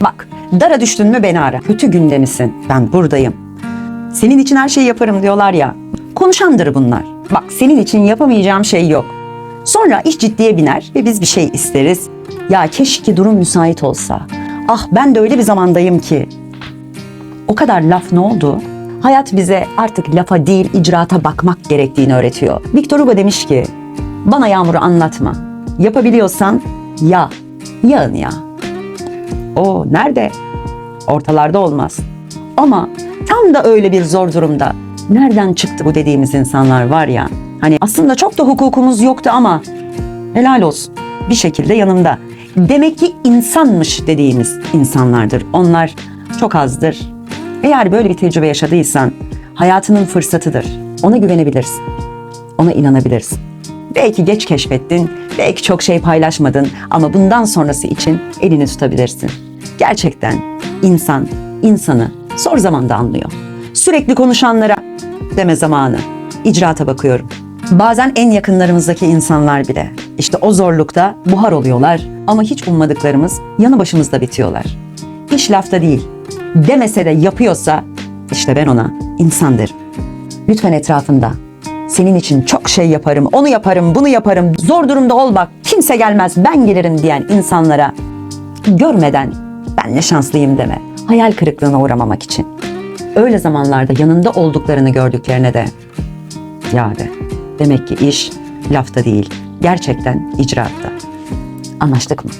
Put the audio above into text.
Bak, dara düştün mü beni ara. Kötü günde misin? Ben buradayım. Senin için her şeyi yaparım diyorlar ya. Konuşandır bunlar. Bak, senin için yapamayacağım şey yok. Sonra iş ciddiye biner ve biz bir şey isteriz. Ya keşke durum müsait olsa. Ah ben de öyle bir zamandayım ki. O kadar laf ne oldu? Hayat bize artık lafa değil icraata bakmak gerektiğini öğretiyor. Victor Hugo demiş ki, bana yağmuru anlatma. Yapabiliyorsan ya, yağın ya. O nerede? Ortalarda olmaz. Ama tam da öyle bir zor durumda nereden çıktı bu dediğimiz insanlar var ya. Hani aslında çok da hukukumuz yoktu ama helal olsun. Bir şekilde yanımda. Demek ki insanmış dediğimiz insanlardır. Onlar çok azdır. Eğer böyle bir tecrübe yaşadıysan hayatının fırsatıdır. Ona güvenebilirsin. Ona inanabilirsin. Belki geç keşfettin, belki çok şey paylaşmadın ama bundan sonrası için elini tutabilirsin. Gerçekten insan insanı zor zamanda anlıyor. Sürekli konuşanlara deme zamanı. İcraata bakıyorum. Bazen en yakınlarımızdaki insanlar bile işte o zorlukta buhar oluyorlar ama hiç ummadıklarımız yanı başımızda bitiyorlar. İş lafta değil. Demese de yapıyorsa işte ben ona insan derim. Lütfen etrafında senin için çok şey yaparım, onu yaparım, bunu yaparım, zor durumda ol bak, kimse gelmez, ben gelirim diyen insanlara görmeden ben ne şanslıyım deme. Hayal kırıklığına uğramamak için. Öyle zamanlarda yanında olduklarını gördüklerine de ya de. Demek ki iş lafta değil, gerçekten icraatta. Anlaştık mı?